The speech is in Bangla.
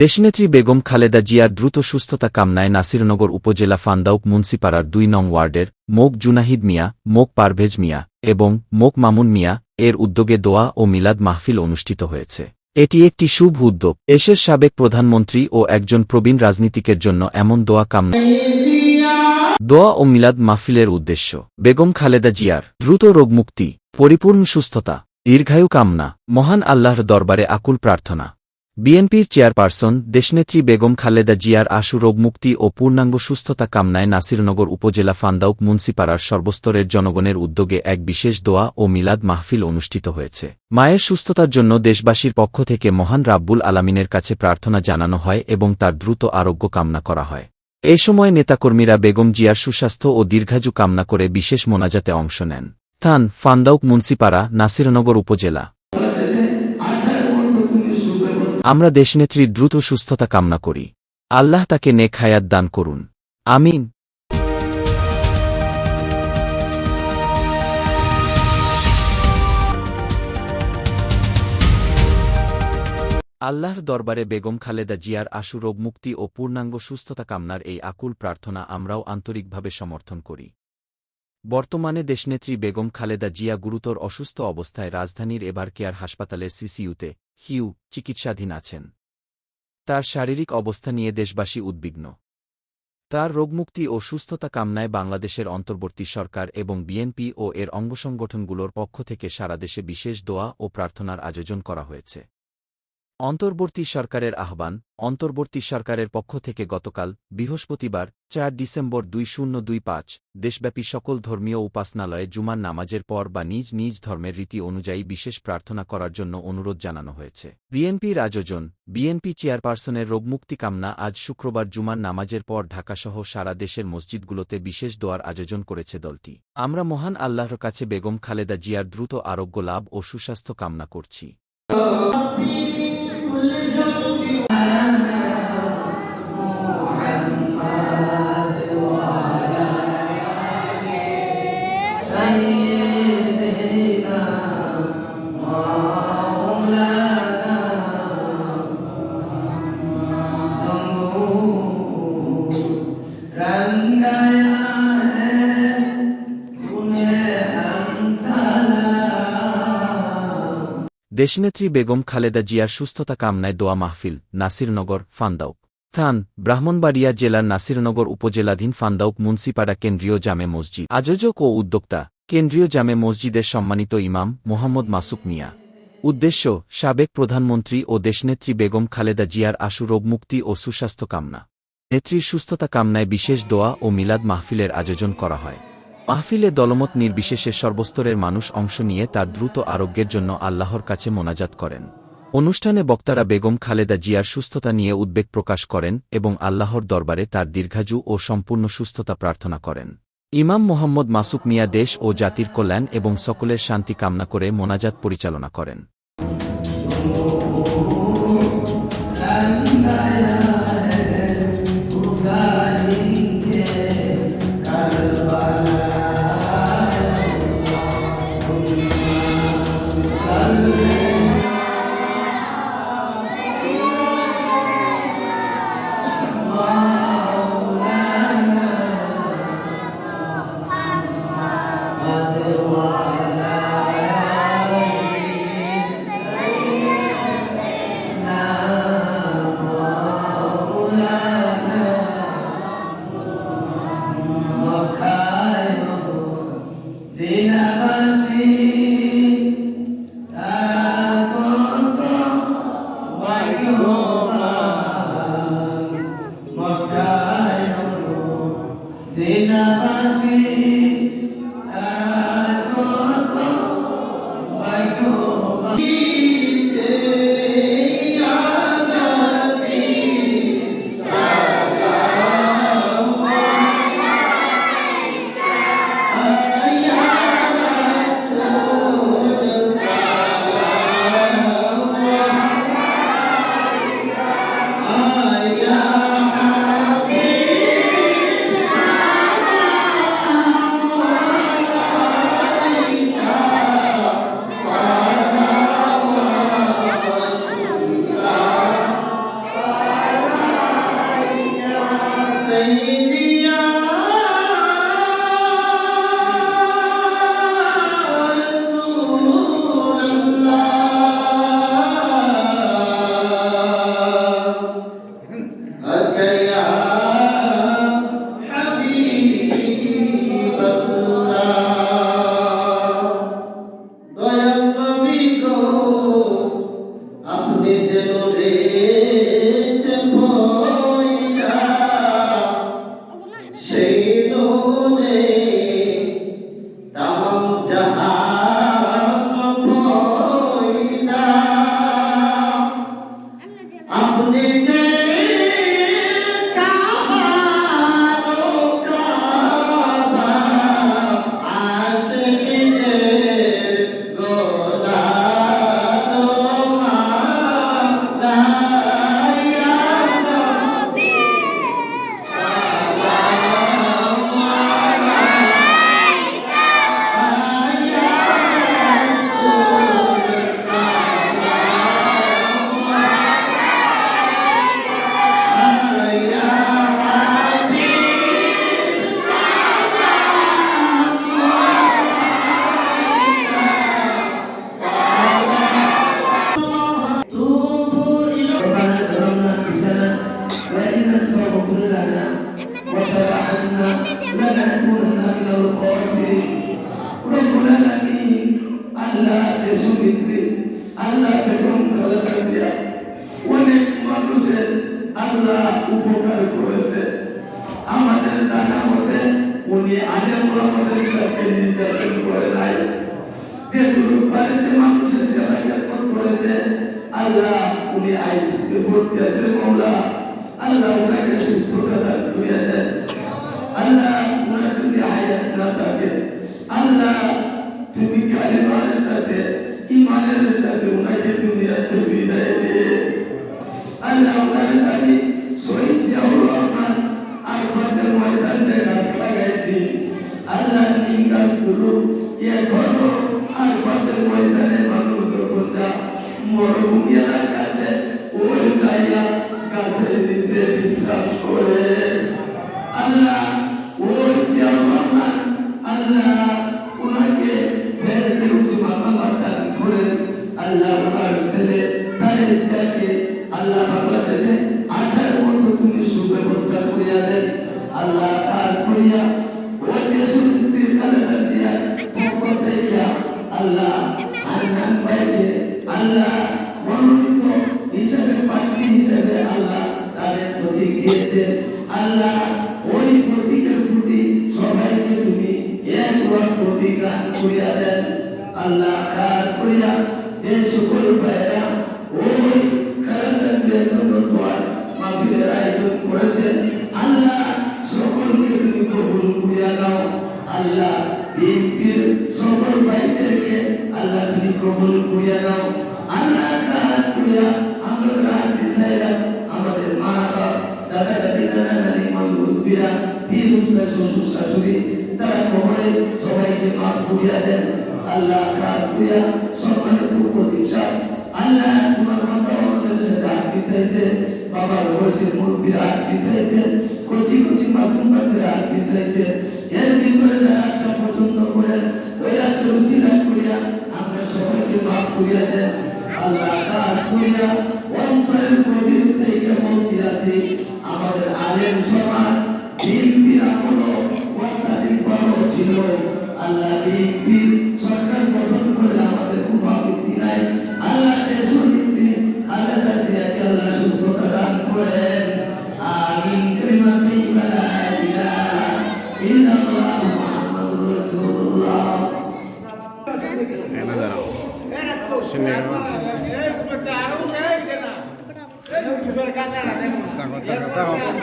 দেশনেত্রী বেগম খালেদা জিয়ার দ্রুত সুস্থতা কামনায় নাসিরনগর উপজেলা ফান্দাউক মুন্সিপাড়ার দুই নং ওয়ার্ডের মোক জুনাহিদ মিয়া, মোক পারভেজ মিয়া এবং মোক মামুন মিয়া এর উদ্যোগে দোয়া ও মিলাদ মাহফিল অনুষ্ঠিত হয়েছে। এটি একটি শুভ উদ্যোগ। এশের সাবেক প্রধানমন্ত্রী ও একজন প্রবীণ রাজনীতিকের জন্য এমন দোয়া কামনা দোয়া ও মিলাদ মাহফিলের উদ্দেশ্য। বেগম খালেদা জিয়ার দ্রুত রোগমুক্তি, পরিপূর্ণ সুস্থতা, দীর্ঘায়ু কামনা, মহান আল্লাহর দরবারে আকুল প্রার্থনা। বিএনপির চেয়ারপারসন দেশনেত্রী বেগম খালেদা জিয়ার আশু রোগমুক্তি ও পূর্ণাঙ্গ সুস্থতা কামনায় নাসিরনগর উপজেলা ফান্দাউক মুন্সিপাড়ার সর্বস্তরের জনগণের উদ্যোগে এক বিশেষ দোয়া ও মিলাদ মাহফিল অনুষ্ঠিত হয়েছে। মায়ের সুস্থতার জন্য দেশবাসীর পক্ষ থেকে মহান রাব্বুল আলামিনের কাছে প্রার্থনা জানানো হয় এবং তার দ্রুত আরোগ্য কামনা করা হয়। এ সময় নেতাকর্মীরা বেগম জিয়ার সুস্বাস্থ্য ও দীর্ঘায়ু কামনা করে বিশেষ মোনাজাতে অংশ নেন। স্থান ফান্দাউক মুন্সিপাড়া, নাসিরনগর উপজেলা বাংলাদেশে আসার মতো তুমি সুব্যবস্থা আমরা দেশনেত্রীর দ্রুত সুস্থতা কামনা করি। আল্লাহ তাকে নেক হায়াত দান করুন। আমিন। আল্লাহর দরবারে বেগম খালেদা জিয়ার আশু রোগ মুক্তি ও পূর্ণাঙ্গ সুস্থতা কামনার এই আকুল প্রার্থনা আমরাও আন্তরিকভাবে সমর্থন করি। বর্তমানে দেশনেত্রী বেগম খালেদা জিয়া গুরুতর অসুস্থ অবস্থায় রাজধানীর এবার কেয়ার হাসপাতালের সিসিইউতে হিউ চিকিৎসাধীন আছেন। তার শারীরিক অবস্থা নিয়ে দেশবাসী উদ্বিগ্ন। তার রোগমুক্তি ও সুস্থতা কামনায় বাংলাদেশের অন্তর্বর্তী সরকার এবং বিএনপি ও এর অঙ্গসংগঠনগুলোর পক্ষ থেকে সারা দেশে বিশেষ দোয়া ও প্রার্থনার আয়োজন করা হয়েছে। অন্তর্বর্তী সরকারের আহ্বান, অন্তর্বর্তী সরকারের পক্ষ থেকে গতকাল, বৃহস্পতিবার, চার ডিসেম্বর দুই শূন্য দুই পাঁচ, দেশব্যাপী সকল ধর্মীয় উপাসনালয়ে জুমার নামাজের পর বা নিজ নিজ ধর্মের রীতি অনুযায়ী বিশেষ প্রার্থনা করার জন্য অনুরোধ জানানো হয়েছে। বিএনপির আয়োজন বিএনপি চেয়ারপারসনের রোগমুক্তি কামনা আজ শুক্রবার জুমার নামাজের পর ঢাকাসহ সারা দেশের মসজিদগুলোতে বিশেষ দোয়ার আয়োজন করেছে দলটি। আমরা মহান আল্লাহর কাছে বেগম খালেদা জিয়ার দ্রুত আরোগ্য লাভ ও সুস্বাস্থ্য কামনা করছি। religion দেশনেত্রী বেগম খালেদা জিয়ার সুস্থতা কামনায় দোয়া মাহফিল, নাসিরনগর, ফান্দাউক। থান, ব্রাহ্মণবাড়িয়া জেলার নাসিরনগর উপজেলাধীন ফান্দাউক মুন্সিপাড়া কেন্দ্রীয় জামে মসজিদ। আয়োজক ও উদ্যোক্তা, কেন্দ্রীয় জামে মসজিদের সম্মানিত ইমাম মোহাম্মদ মাসুক মিয়া। উদ্দেশ্য, সাবেক প্রধানমন্ত্রী ও দেশনেত্রী বেগম খালেদা জিয়ার আশু রোগমুক্তি ও সুস্বাস্থ্য কামনা। নেত্রীর সুস্থতা কামনায় বিশেষ দোয়া ও মিলাদ মাহফিলের আয়োজন করা হয়। মাহফিলে দলমত নির্বিশেষে সর্বস্তরের মানুষ অংশ নিয়ে তার দ্রুত আরোগ্যের জন্য আল্লাহর কাছে মোনাজাত করেন। অনুষ্ঠানে বক্তারা বেগম খালেদা জিয়ার সুস্থতা নিয়ে উদ্বেগ প্রকাশ করেন এবং আল্লাহর দরবারে তার দীর্ঘাজু ও সম্পূর্ণ সুস্থতা প্রার্থনা করেন। ইমাম মোহাম্মদ মাসুক মিয়া দেশ ও জাতির কল্যাণ এবং সকলের শান্তি কামনা করে মোনাজাত পরিচালনা করেন। the one. আল্লাহ দেশনীতি আল্লাহ বেগম খালেদা অনেক মানুষের আল্লাহ উপকার করেছে আমাদের জানা মতে উনি আলেম আমাদের সাথে নির্যাতন করে নাই মানুষের সেবা জ্ঞাপন করেছে আল্লাহ উনি আইসিতে ভর্তি আছে মৌলা আল্লাহ ওনাকে সুস্থতা দান করিয়া দেন। আল্লাহ ওনার যদি আয়াত না থাকে, আল্লাহ তুমি কালিমার সাথে ইমানের সাথে ওনাকে দুনিয়াতে বিদায় দিয়ে? আল্লাহ ওনার সাথে শহীদ জিয়াউর রহমান আর খন্ডের ময়দানে গাছ লাগাইছি আল্লাহ নিম গাছগুলো এখনও আর খন্ডের ময়দানে মানুষ যখন যা মরুভূমি এলাকাতে ওই গাইয়া গাছের নিচে বিশ্রাম করে। আল্লাহ ওই আল্লাহ ওনাকে ভেজতে উঁচু করেন আল্লাহ ওনার ছেলে তাদের আল্লাহ আল্লাহ কাজ করিয়া যে সকল ভাইরা ওই খালেদার জন্য দোয়ার আয়োজন করেছেন, আল্লাহ সকলকে তুমি কবুল করিয়া দাও আল্লাহ সকল ভাইদেরকে আল্লাহ তুমি কবুল করিয়া দাও আল্লাহ কাজ করিয়া আমরা আমাদের মা বাপ দাদা দাদি নানা নানি মুরব্বীরা শ্বশুর শাশুড়ি তারা কবরে সবাইকে মাফ করিয়া দেন। আল্লাহ কাজ করিয়া সম্মানিত প্রতিষ্ঠা আল্লাহ তোমার বান্দা আমাদের সাথে হাত বাবার বয়সের মুরব্বীরা হাত কচি কচি মাসুম বাচ্চারা হাত এর ভিতরে যারা একটা পছন্দ করেন ওই একটা রুচিলা করিয়া আমরা সবাইকে মাফ করিয়া দেন। আল্লাহ কাজ করিয়া অন্তরের গভীর থেকে বলতে আছি আমাদের আলেম সমাজ, বিএনপির আমল, অত্যাধিক বড় ছিল। আল্লাহ বিএনপির వచ్చింది తగ్గ తగ్గ